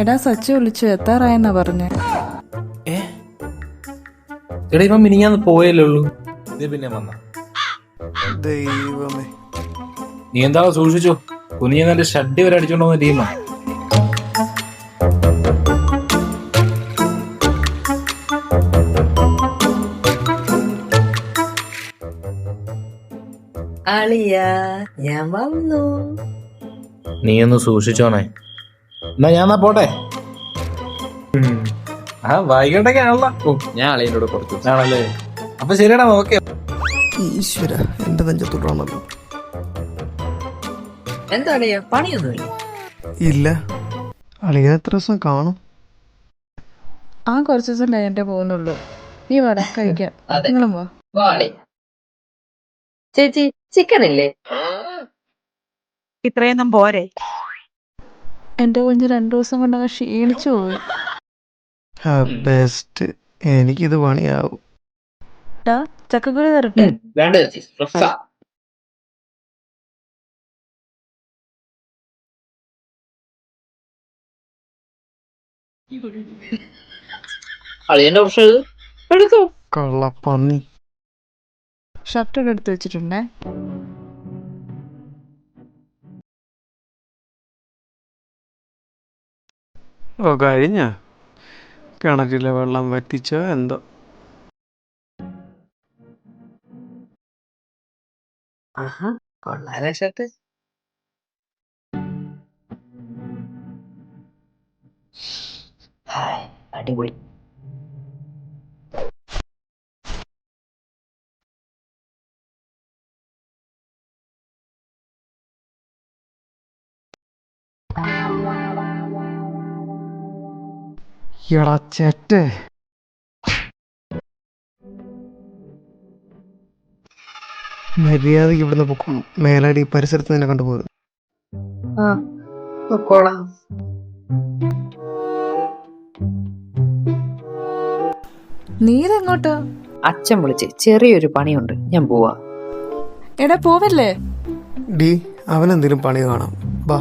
എടാ സച്ചു വിളിച്ചു. എത്താറായെന്നാ പറഞ്ഞേ. എടാ ഇവൻ മിനിങ്ങാന്ന് പോയല്ലേ ഉള്ളൂ. ഇത് പിന്നെ വന്ന. ദൈവമേ. നീ എന്താ സൂക്ഷിച്ചോ? കുനിയെ നല്ല ഷഡ്ഡി വരെ അടിച്ചോണ്ട് പോകുന്ന ടീമാ. അളിയ ഞാൻ വന്നു. നീ ഒന്ന് സൂക്ഷിച്ചോണേ. എന്നാ ഞാൻ പോട്ടെ. ആ വൈകിട്ടൊക്കെ ആണല്ലോ ഞാൻ അളിയനോട് കൊടുത്തു ആണല്ലേ? അപ്പൊ ശരിയാണ് ഓക്കെ. ഈശ്വര എന്റെ നെഞ്ചത്തുള്ളാണല്ലോ എന്താ അളിയ പണിയൊന്നുമില്ല? ഇല്ല. അളിയ എത്ര ദിവസം കാണും? ആ കുറച്ച് ദിവസം കഴിഞ്ഞിട്ടേ പോകുന്നുള്ളൂ. നീ വര കഴിക്കാം. നിങ്ങളും വാ. വാളി ചേച്ചി ചിക്കൻ ഇല്ലേ ഇത്രയൊന്നും പോരെ. എന്റെ കുഞ്ഞ് രണ്ടു ദിവസം കൊണ്ടങ്ങ് ക്ഷീണിച്ചു പോയി. ബെസ്റ്റ് എനിക്കിത് പണിയാവും. ടാ ചക്കക്കുരു തരട്ടെ? വേണ്ട ചേച്ചി ഫ്രഷാ അളിയന്റെ ഓപ്ഷൻ ഇത്? എടുത്തോ. കള്ളപ്പന്നി. ഷർട്ടൊക്കെ എടുത്ത് വെച്ചിട്ടുണ്ടേ. ഓ കഴിഞ്ഞ? കിണറ്റിലെ വെള്ളം വറ്റിച്ചോ എന്തോ? ആഹാ കൊള്ളാലേ ഷർട്ട്. ഹായ് അടിപൊളി. എടാ ചേട്ടേ മര്യാദയ്ക്ക് ഇവിടുന്ന് പൊക്കോണം മേലാടി പരിസരത്ത് നിന്നെ കണ്ടുപോകും ആ പൊക്കോളാം. അച്ഛൻ വിളിച്ച് ചെറിയൊരു പണിയുണ്ട്. ഞാൻ പോവാ. എടാ പോവല്ലേ? ഡി അവനെന്തേലും പണി കാണാം. ബാ.